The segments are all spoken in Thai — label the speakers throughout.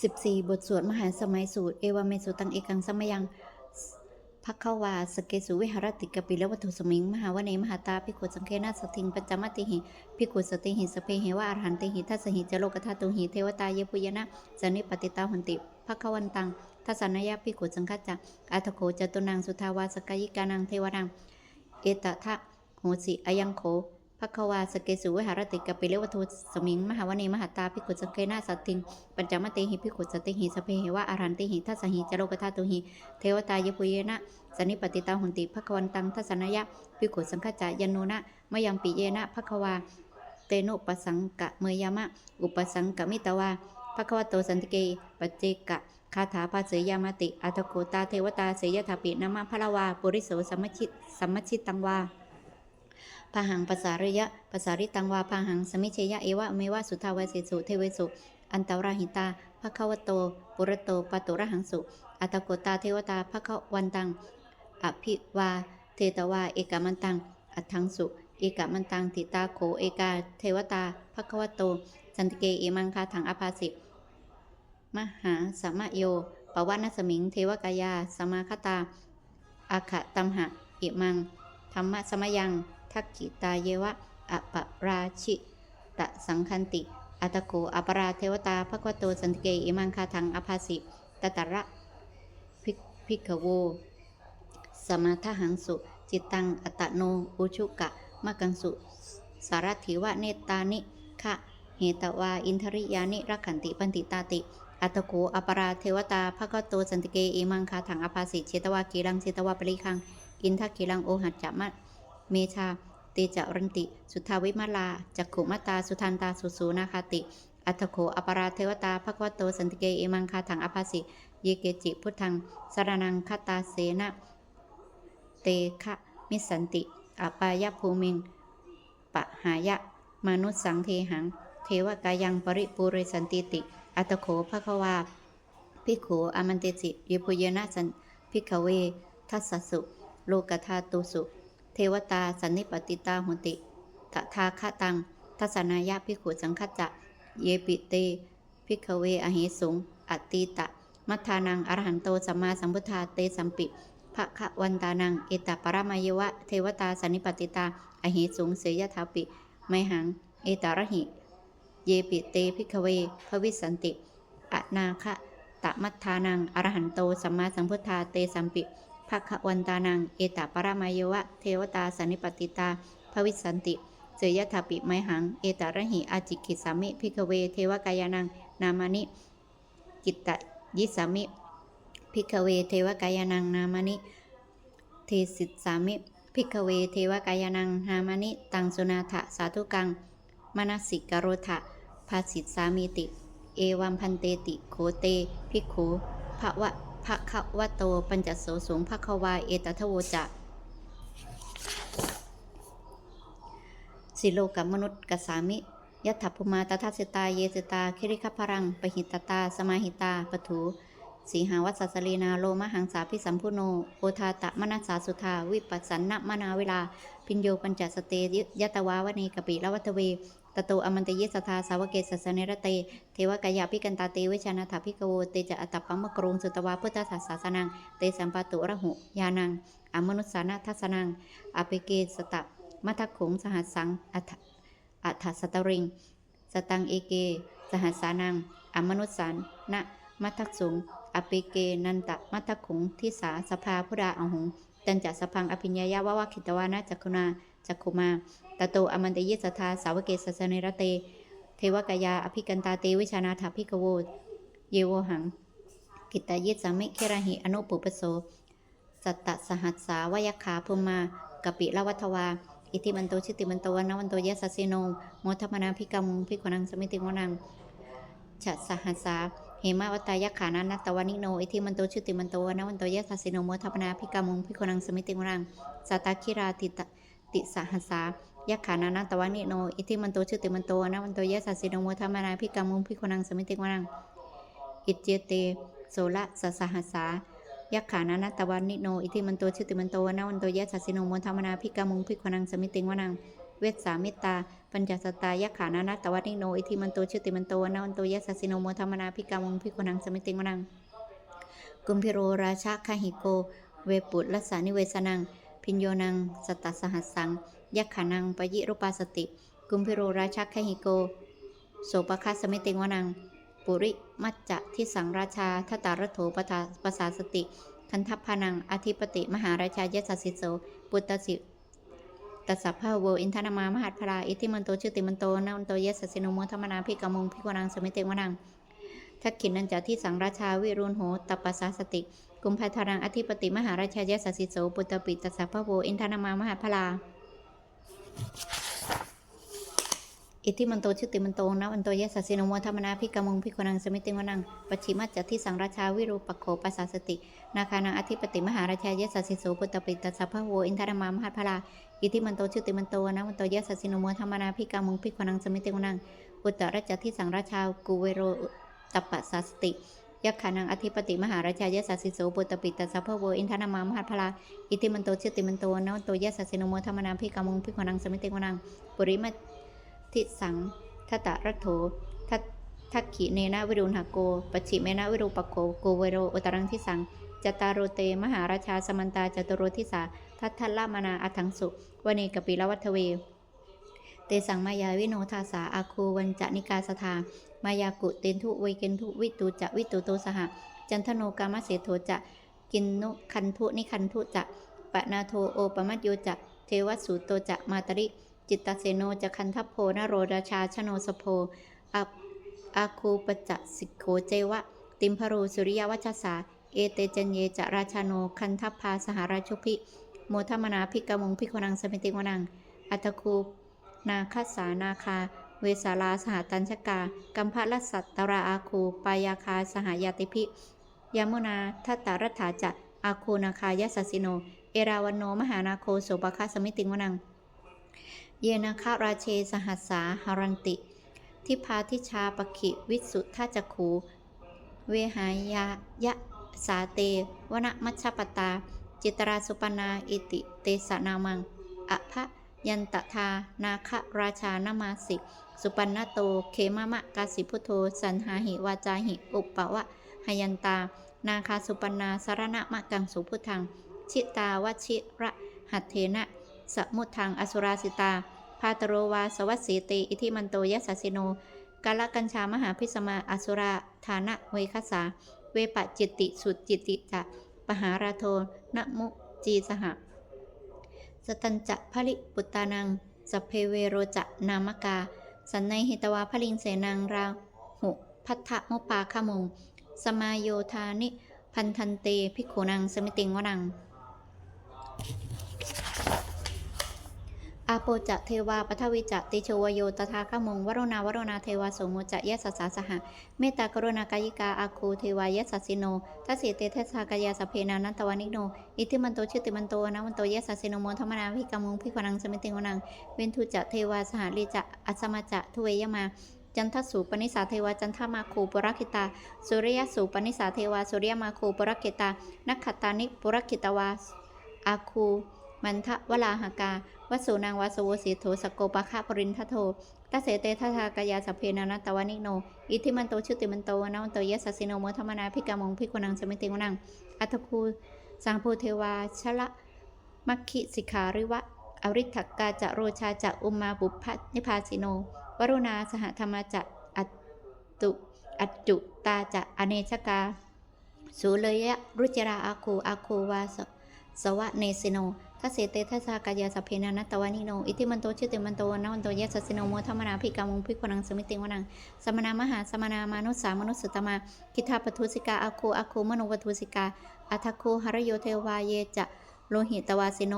Speaker 1: 14 บทสวดมหาสมัยสูตร เอวาเมสุตังเอกังสมยังพักขวาสเกสุวิหารติกปิลวัตถุสมิง มหาวเนมหาตาภิกขุสังเคนาสทิงปัจจมติหิภิกขุสติหิสเพเหวะอรหันติหิทัสหิจโลกธาตุหิเทวตาเยปุยนะสนิปติตาหุนติพักขวันตังทัสสนยภิกขุสังฆจักอัตโขจตุนังสุทาวาสกายิกานังเทวรังเอตทะโหสิอายังโข พักขวาสเกสุวิหารติกปิเลวัตุสมิง มหาวเนมหาตาภิกขุสเคนาสทิง ปัญจมติหิภิกขุสติหิสเพเหวะอารันติหิทัสหิจโลกธาตุหิ เทวตายปุเยนะสนิปติตาหุนติภควันตังทัสสนยะภิกขุสังฆจายโนนะมยังปิเยนะภควา เตโนปสังกะเมยามะ อุปสังกมิตวาภควโตสันติเกปัจเจกะคาถาภาเสยามติอัตโกตาเทวตาเสยถาปินามาพระวาปุริโสสัมมชิตสัมมชิตตังวา พหังภาษาระยะภาษาริตังวาพาหังสมิเชยะเอวะเมวะสุทาวาเสสุเทเวสุ อันตราหิตาภควโต ปุระโตปตุระหังสุ อัตโกตาเทวตาภควันตัง อภิวา เทตวา เอกามันตัง อัตถังสุ เอกามันตังติตาโขเอกา เทวตาภควโต สันติเกเอมังคาถังอภาสิมหาสมะโยปวานสมิง เทวกายา สมาคตาอาขะตัมหะ อิมัง ธรรมะสมยัง ทักกิตาเยวะอปราชิตะสังคันติ อัตโกอปราเทวตาภควโตสันติเกอิมังคาทังอภาสิตตระภิกขโว สมาทหังสุ จิตตัง อัตโน อุชุกะมะกังสุ สารถิวะเนตานิคะเหตวา อินทริยานิรักขันติปันติตาติ อัตโกอปราเทวตาภควโตสันติเกอิมังคาถังอภาสิเชตวากีรังเชตวาปริคัง อินทกิรังโอหัจจะมะ เมชาเตจรันติ สุทาวิมาลาจักขุมาตา สุทันตา สุสูนาคาติ อัตโขอปราเทวตาภควโต สันติเกเอมังคาถังอภาสิเยเกจิ พุทธังสรนังคตาเสนะเตคะมิสันติอปายภูมิงปะหายะ มนุสสังเทหัง เทวกายังปริปุเรสันติติ อัตโขภควาภิกขุอามันเตจิเยปุเยนะสันภิกขเวทัสสุ โลกธาตุสุ เทวตาสันนิปติตาหุติตถาคตัง ทัศนายะภิขุสังคจะ เยปิเตภิกเวอหิสุงอติตะ มัทธานัง อรหันโต สัมมาสัมพุทธาเตสัมปิภะคะวันตานัง เอตปรมายวะ เทวตาสันนิปติตา อหิสุง เสยถาปิ ไมหัง เอตารหิ เยปิเตภิกเวภวิสันติ อนาคะตะมัทธานัง อรหันโต สัมมาสัมพุทธาเตสัมปิ ภควันตานัง เอตปรามายวะเทวตาสันิปติตา ภวิสันติ เสยยถาปิไมหัง เอตระหิอาจิกิสามิพิกเว เทวกายานัง นามานิจิตตยิสามิพิกเว เทวกายานัง นามานิ เทสิตสามิพิกเว เทวกายานัง นามานิ ตังสุนาถะสาธุกัง มนสิกโรธะภาสิตสามิติ เอวัมพันเตติ โคเตภิกขุภะวะ ภะควโตปัญจโสสูงภคะวาเอตทโวจะสิโลกมนุษย์กสามิยัตถภูมาตทัสสตาเยสตาคิริคพรังปหิตตา สมาหิตาปถูสีหาวัสสลีนาโลมหังสาพิสัมพุโนโอทาตะมนัสสาสุธา วิปัสสันนมนาเวลา พิญโยปัญจสเตยตวาวเนกปิละวัตเว ตโตอมันตยิสทาสาวเกสสเนรเต เทวกายาพิกันตาเตวิชานาถาพิกโวเตจะอัตตปัมมะกรุงสุตวาพุทธศาสนานัง เตสัมปตุระหุยานัง อมนุสสานาทัสนัง อภิเกสตะมัทขุงสหัสสังอัฐอัฐสตริง สตังเอเก สหัสสานัง อมนุสสานนะมัทสุงอภิเกนันตะมัทขุงทิสาสภาพุราอหุงจันจะสพังอภิญญายาวาวาคิตวานะจักขุนา จักขุมาตโตอมันตยิสทาสาวเกสสเนรเต เทวกายาอภิกันตาเตวิชานาถาภิกโว เยโวหัง กิตตยิสามิเคระหิอนุปุปโสสัตตสหัสสาวยคขาภูมากปิละวัทวา อิทิมันโตชิติมันโตวนวันโตยะสัสสิโนโมทมนาภิกามุงภิกขนังสมิติวนังฉัสหัสสาเหมาวตายะขานานัตวานิโน อิทิมันโตชิติมันโตวนวันโตยะสัสสิโนโมทมนาภิกามุงภิกขนังสมิติวนังสัตตคิราติตะ ติสหัสสายักขานานาตวานิโน อิทิมันโตชื่อติมันโตนะวันโตเยสัสสิโนโมทามานาพิกามุงพิคนังสมิติวนัง อิจเจเตโสละสสหัสสายักขานานาตวานิโน อิทิมันโตชื่อติมันโตนะวันโตเยสัสสิโนโมทามานาพิกามุงพิคนังสมิติวนัง เวสสามิตา ปัญจสตายะขานานัตวันิโน อิทิมันโตชุติมันโตนะวันโตยะสัสสิโนโมธรรมนาพิกามุงพิกนังสมิติวนังกุมพิโรราชาคาหิโก เวปุตลัสานิเวสนัง พิญโยนัง สตัสสหัสสัง ยักขานังปยิรุปาสติ กุมพิโรราชาคหิโก โสปคาสมิติงวนัง ปุริมัจจะทิสังราชาทตารโถปทาปสาสติ คันทัพพานัง อธิปติ มหาราชายสัสสิโส ปุตตสิตัสสะพะโวอินทนามามหัตพลาอิทิมันโตชื่อติมันโตนาวันโตเยสสิโนโมธรรมนาพิกามงพิกวนังสมิตงวนัง ทักขินนันจาที่สังราชาวิรุณโหตปปสาสติ กุมภัยทารังอธิปติมหาราชายสัสิโสปุตตปิตสสะพะโวอินทนามามหัตพลาอิทธิมันโตชุติมันโตนะวันโตยะสัสสิโนโมธรรมนาพิกามงพิกนังสมิติวนังปัจฉิมัจจที่สังราชาวิรูปโขปัสสสติ นาคานังอธิปติมหาราชายะสัสิโสปุตตปิตสสะพะโวอินทรมามหัตพลาอิทธิมันโตชุติมันโตนะวันโตยะสัสสิโนโมธรรมนาพิกามงพิกนังสมิติวนังอุตตรจัที่สังราชากุเวโร ตปปสสติยักขานังอธิปติมหาราชายสัสสิโสปุตตปิตัสสะพะโวอินทรมามหัตพลาอิทธิมันโตชุติมันโตนะวันโตยสัสสินโมธรรมนาพิกามุงพิกนังสมิติวนังปุริมัทิสังทัตตะรัตโถทัทักขิเนนะวิรุณหโกปัจฉิเมนะวิรูปโกโกเวโรอุตรังทิสังจตารโรเตมหาราชาสมันตาจตุโรทิสาทัทัลามานาอัทังสุวเนกปิลวัตเว เตสังมายาวิโนทาสาอาคูวันจนิกาสทามายากุเตนทุเวเกนทุวิตูจะวิตูโตสหจันทโนกามเสโทจะกินนุคันทุนิคันทุจะปะนาโทโอปมัตโยจะเทวสูโตจะมาตริจิตตเสโนจะคันทัพโพนโรราชาชโนสโพอาอาคูปจะสิโขเจวะ ติมพรูสุริยวัชสาเอเตจันเยจะราชาโนคันทัพพาสหราชุพิโมทมนาพิกมงพิคนังสมิติวนังอัตคู นาคสานาคา เวสาลาสหตัญชกา กัมพะลัสสัตตราอาคู ปายาคาสหายาติพิยามุนาทัตตารัฐาจะอาคูนาคายสัสสิโน เอราวันโนมหานาโคโสปคาสมิติวนัง เยนาคาราเชสหัสสาหารันติ ทิพาทิชาปขิวิสุทธาจักขูเวหายายะสาเตวนะมัชปตา จิตราสุปนา อิติ เตสนามังอภะ ยันตทานาคราชานามาสิ สุปันนโตเขมะมะกาสิพุทโธสันหาหิวาจาหิ อุปปวะหยันตา นาคาสุปันนาสารณะมะกังสุพุทัง ชิตาวชิระหัตเทนะ สมุทังอสุราสิตา พาตโรวาสวัสสีติ อิทิมันโตยสัสสิโนกาลกัญชามหาพิสมาอสุราฐานะเวคสา เวปะจิตติสุจิตติจะปหาราโทนมุจีสหะ สตัญจะพลิปุตตานังสพเพเวโรจะนามกา สันในหิตวาพลิงเสนางราหุพัทธมุปาขมง สมาโยธานิ พันธันเตภิโขุนังสมิติงวนัง อาโปจะเทวาปทวิจะติโชวโยตถาคมงวโรนาวโรนาเทวาโสมุจะยะสัสสาสหะเมตตากรุณากายิกาอาคูเทวายะสัสสิโนทัสสิเตเทสากายาสเพนานันตวานิโนอิทิมันโตชิติมันโตนะมันโตยะสัสสิโนโมธรรมนาภิกามุงพิขวังสมิติงวนังเวนทุจะเทวาสหลีจะอัสมาจะทุเวยมาจันทสูปนิสาเทวาจันทมาคูปุรคิตา สุริยสูปนิสาเทวาสุริยมาคูปุรคิตานักขตานิปุรคิตวาอาคู มันทะวลาหากา วัสูนางวาสโวสีโถสกโกปะคะปรินทโทตัเสเตทัทากายาสเพนานัตวานิโน อิทิมันโตชุติมันโตนะวันโตยะสัสิโนโมธรรมนาพิกามงพิกุนังสมิติวนัง อัตคูสังโพเทวาชละมัคคิสิกขาริวะ อริทักกาจะโรชาจะอุมมาบุพพนิพาสิโน วรุณาสหธรรมจะอัตตุอัจจุตาจะอเนชกาสุเลยะรุจราอาคูอาคูวาสวะเนสิโน ทัสเตทัสสากายาสพเพนานัตวานิโน อิทิมันโตชิติมันโตนะวันโตยะสัสโนโมธรรมนาภิกามงพิกวนังสมิติวนังสมณามหาสมนามานุสามนุสตมาคิทาปทุสิกาอาคูอาคูมโนปทุสิกาอัทคูหรโยเทวาเยจะโลหิตวาสิโน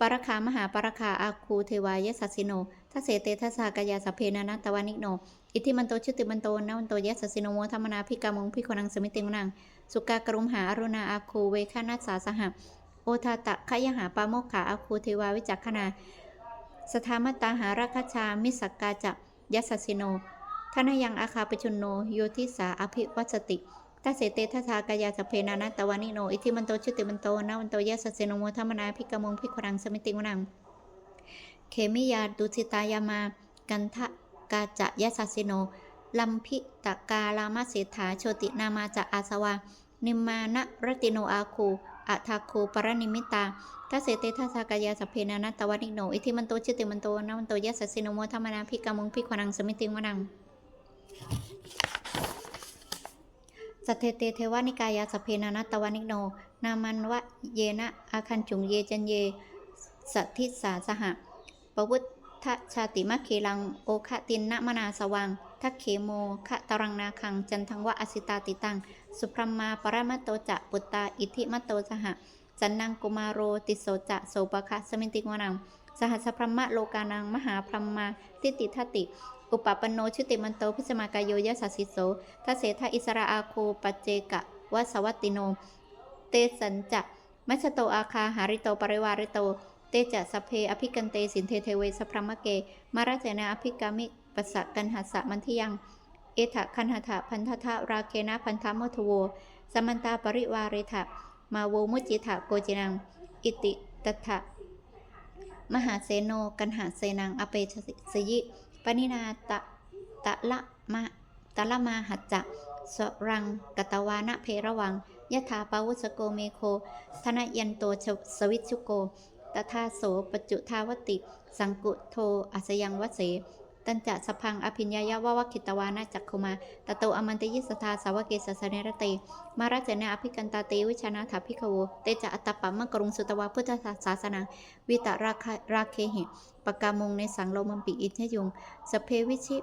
Speaker 1: ปรคามหาปรคาอาคูเทวายสัสสิโนทัสเตทัสสากายาสพเพนานัตวานิโน อิทิมันโตชิติมันโตนะวันโตยะสัสโนโมธรรมนาภิกามงพิกวนังสมิติวนังสุกากรุมหาอรุณาอาคูเวคานัสสาสหะ โอทาตะขยหาปาโมกขาอาคูเทวาวิจักขณาสธามตาหาราคชา มิสักกาจะยัสสิโนทนายังอาคาปชุนโนโยทิสาอภิวัสติทัสเสเตทัสสากายาสเพนานัตตวานิโน อิทิมันโตชุติมันโตนะวันโตยัสสสิโนโมธรรมนาภิกมงพิกรังสมิติวนังเขมิยาดุสิตายามา กันทะกาจะยะสัสสิโน ลัมพิตกาลามาเสถาโชตินามาจะอาสวา นิมมานะรติโนอาคู อัทาคูปรนิมิตาทัสเสเตทัสกายาสพเพนานัตตวนิโน อิทิมันโตชิติมันโตนะมันโตยะสัสสินโมธรรมนาพิกามุงพิขวนังสมิติงวนังสัทเทเตเทวานิกายาสเพนานัตตวนิโน นามันวะเยนะอาคันจุงเยจันเย สัทธิสาสหะปวุฒชาติมะเคลัง โอคตินนะมนาสวัง ทักเขโมคะตรังนาคัง จันทังวะอสิตาติตัง สุพรหมาปรมัตโตจะปุตตา อิทิมัตโตสหะ จันนังกุมารโรติโสจะโสปะคะสมิติงวนัง สหัสพรหมะโลกานัง มหาพรหมาทิติทัตติ อุปปปนโนชุติมันโตพิสมากายโยยะสัสสิโสทัเสทอิสระอาโคปัจเจกะวสวัตติโน เตสัญจะมัชโตอาคาหาริโตปริวาริโตเตจะสเพอภิกันเตสินเทเทเวสพรมเก มาราเจนะอภิกามิ ปัสสะกันหัสสะมันทยัง เอถะคันหทะพันธทะราเคนะพันธะโมทโว สมันตาปริวาริทะมาโวมุจิทะโกจินัง อิติตถะมหาเสโนกันหาเสนังอเปชสยิปนินาตะตะละมะตะละมาหัจจะสรังกตวานะเพระวังยะถาปาวุสโกเมโค ธนยันโตชสวิชุโกตถาโสปจจุทาวติ สังกุโทอัสยังวเส ตันจะสพังอภิญญายาวาวคิตวานาจักคุมาตโตอมันตยิสทาสาวเกสสเนรเตมาราเจเนอภิกันตาเตวิชนะถาภิกโวเตจะอัตตปะมะกรุงสุตวาพุทธศาสนาวิตราคาราเคหิปกามงในสังโลมัมปิอิทยุงสเพวิชิ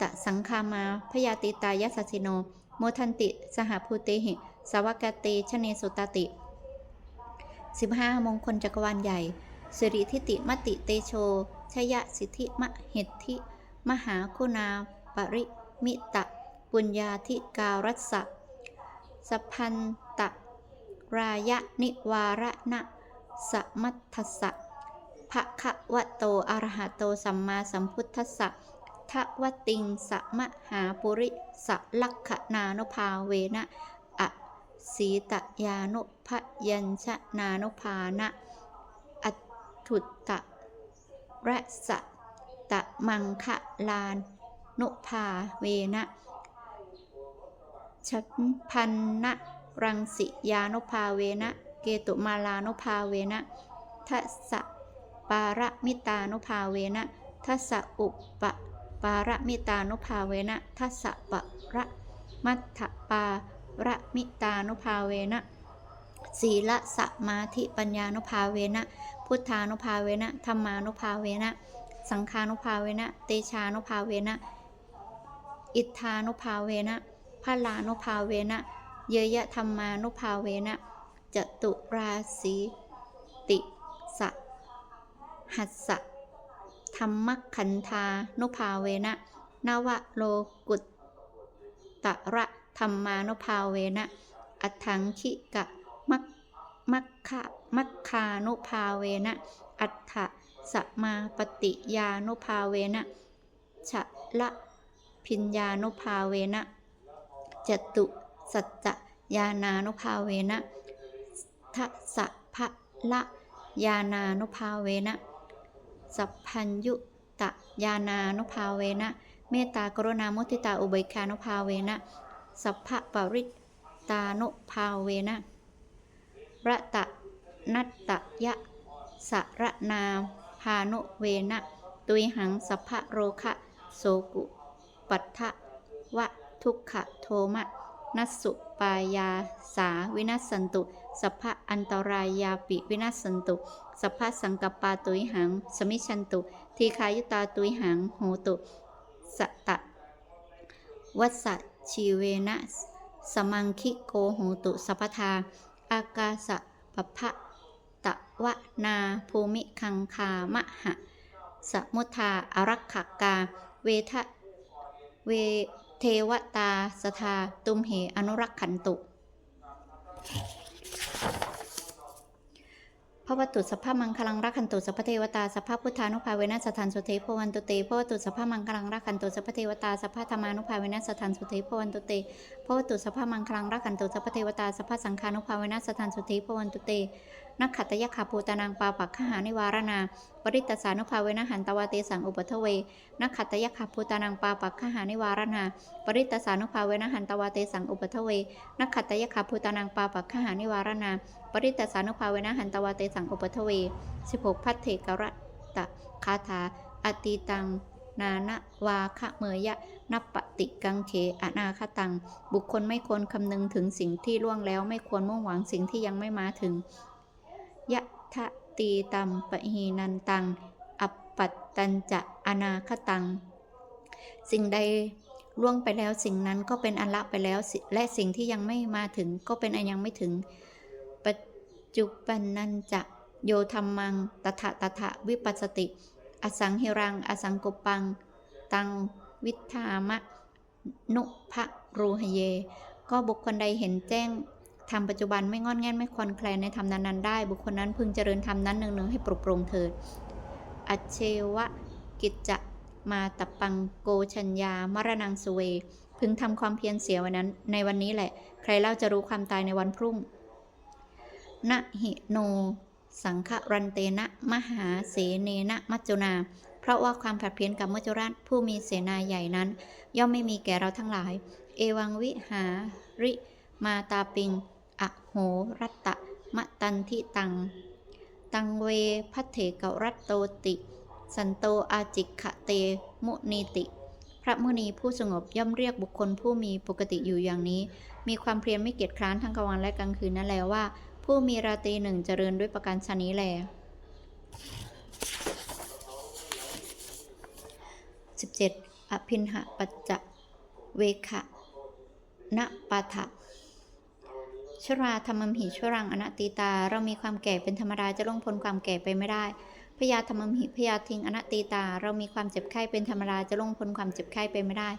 Speaker 1: ตะสังคามาพยาติตายสัสสิโน โมทันติ สหภูเตหิสาวกาเตชเนสุตติ 15 มงคลจักรวาลใหญ่สิริทิติมติเตโช ชยสิทธิมะเหตทิมหาคุณาปริมิตะ ปุญญาธิการัสสะสพพันตะ รายะนิวาระนะสมัทธสสะภะคะวะโตอะระหะโตสัมมาสัมพุทธสสะทะวะติงสมะหาปุริสลักขณานุภาเวนะอะสีตยานุพยัญชนานุภานะอัตถุตตะ ระสะตะมังคะลานุภาเวนะชันพันนะรังสิยานุภาเวนะ เกตุมาลานุภาเวนะทัสะปารมิตานุภาเวนะทัสะอุปปะปารมิตานุภาเวนะทัสสะปะระมัทธปาระมิตานุภาเวนะ ศีลสมาธิปัญญานุภาเวนะ พุทธานุภาเวนะธรรมานุภาเวนะ สังฆานุภาเวนะ เตชานุภาเวนะ อิทธานุภาเวนะพลานุภาเวนะ เยยะธรรมานุภาเวนะ จตุราสีติสะหัสสะธรรมคันธานุภาเวนะ นวโลกุตตระธรรมานุภาเวนะ อัฏฐังคิกะ มัคคะมัคคานุภาเวนะ อัฏฐสมาปฏิยานุภาเวนะชะละพิญญานุภาเวนะจตุสัจจะยานานุภาเวนะทัสภะละยานานุภาเวนะสัพพัญยุตะยานานุภาเวนะ เมตตากรุณามุทิตาอุเบกขานุภาเวนะ สัพพะปริตานุภาเวนะ ระตะนัตตะยะสระนาพานุเวนะตุยหังสัพพะโรคะโสกุปัฏฐะวะทุกขะโทมะนัสสุปายาสาวินัสสันตุ สัพพะอันตรายาปิวินัสสันตุ สัพพะสังกปปาตุยหัง สมิชันตุ ทีคายุตาตุยหังโหตุสตะวัสสะชีเวนะสมังคิโกโหตุสัพพทา อากาสะปะพะตะวะนาภูมิคังคามะหะ สมุทาอารักขกา เวทะเวเทวตาสทา ตุมเหอนุรักขันตุ พระวัตุสภาพมังคลังรักขันตุสัพพเทวตาสัพพพุทธานุภาเวนัสถานสุเทพวันตุเตพระวัตุสภาพมังคลังรักขันตุสัพพเทวตาสัพพธรรมานุภาเวนัสถานสุเทพวันตุเตพระวัตุสภาพมังคลังรักขันตุสัพพเทวตาสัพพสังฆานุภาเวนัสถานสุเทพวันตุเต นักขัตยคาภูตานังปาปักขหานิวารนาปริตสานุภาเวนะหันตวาเตสังอุปทเว นักขัตยคาภูตานังปาปักขหานิวารนาปริตสานุภาเวนะหันตวาเตสังอุปทเว นักขัตยคาภูตานังปาปักขหานิวารนาปริตสานุภาเวนะหันตวาเตสังอุปทเว 16 พัทเถกระตะคาถาอติตังนานะวาคะเมยะนัปปติกังเขอนาคตัง บุคคลไม่ควรคำนึงถึงสิ่งที่ล่วงแล้วไม่ควรมุ่งหวังสิ่งที่ยังไม่มาถึง ยะทะตีตัมปะหีนันตัง อัปปัตตัญจะอนาคตัง สิ่งใดล่วงไปแล้วสิ่งนั้นก็เป็นอันละไปแล้ว และสิ่งที่ยังไม่มาถึงก็เป็นอันยังไม่ถึง ปัจจุบันนันจะโยธรรมัง ตถะตถะวิปัสสติ อสังหิรัง อสังกปปัง ตังวิธามะ นุภะรูหเย ก็บุคคลใดเห็นแจ้ง ทำปัจจุบันไม่งอนแง่นไม่คลอนแคลนในธรรมนั้นๆได้ บุคคลนั้นพึงเจริญธรรมนั้นหนึ่งๆให้ปรุโปรงเถิดอเชวะกิจจะมาตปังโกชัญญามรณังสเว พึงทำความเพียรเสียวันนั้น ในวันนี้แหละ ใครเล่าจะรู้ความตายในวันพรุ่งนะหิโน สังฆรันเตนะมหาเสเนนะมัจจุนา เพราะว่าความผัดเพี้ยนกับมัจจุราชผู้มีเสนาใหญ่นั้น ย่อมไม่มีแก่เราทั้งหลาย เอวังวิหาริ มาตาปิง อะโหรัตตะมะตันทิตัง ตังเวพัทเถกรัตโตติ สันโตอาจิกขะเต มุนีติ พระมุนีผู้สงบย่อมเรียกบุคคลผู้มีปกติอยู่อย่างนี้ มีความเพียรไม่เกียจคร้านทั้งกลางวันและกลางคืนนั่นแลว่า ผู้มีราตรีหนึ่งเจริญด้วยประการชนี้แล 17. อภินหปัจจเวคะณปาทะ ชราธรรมมหิชรังอนัตติตา เรามีความแก่เป็นธรรมดาจะล่วงพ้นความแก่ไปไม่ได้พยาธรรมมหิพยาทิงอนัตติตา เรามีความเจ็บไข้เป็นธรรมดาจะล่วงพ้นความเจ็บไข้ไปไม่ได้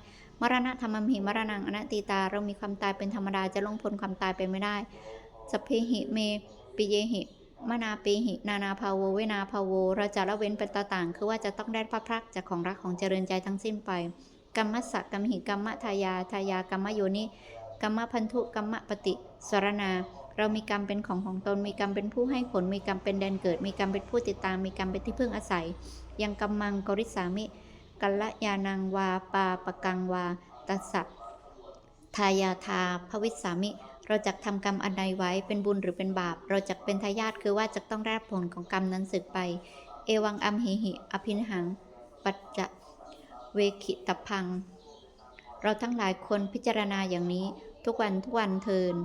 Speaker 1: มรณะธรรมมหิมรณังอนัตติตา เรามีความตายเป็นธรรมดาจะล่วงพ้นความตายไปไม่ได้สัพเพหิเมปิเยหิมนาปีหิ นานาภาโวเวนาภาโว เราจะละเว้นเป็นตาต่าง คือว่าจะต้องได้พระพรักจากของรักของเจริญใจทั้งสิ้นไป กรรมสะกรรมหิกรรมทายาทายากรรมโยนิ กรรมพันธุกรรมปฏิสรณา เรามีกรรมเป็นของของตน มีกรรมเป็นผู้ให้ผล มีกรรมเป็นแดนเกิด มีกรรมเป็นผู้ติดตาม มีกรรมเป็นที่พึ่งอาศัย ยังกรรมังกริสามิกัลยานังวาปาปะกังวาตัสสะทายาทาภวิสามิ เราจะทำกรรมอันใดไว้เป็นบุญหรือเป็นบาป เราจะเป็นทายาทคือว่าจะต้องได้รับผลของกรรมนั้นสืบไป เอวังอัมหิหิ อภินหัง ปัจจะเวคิตพัง เราทั้งหลายคนพิจารณาอย่างนี้ ทุกวันทุกวันเทิน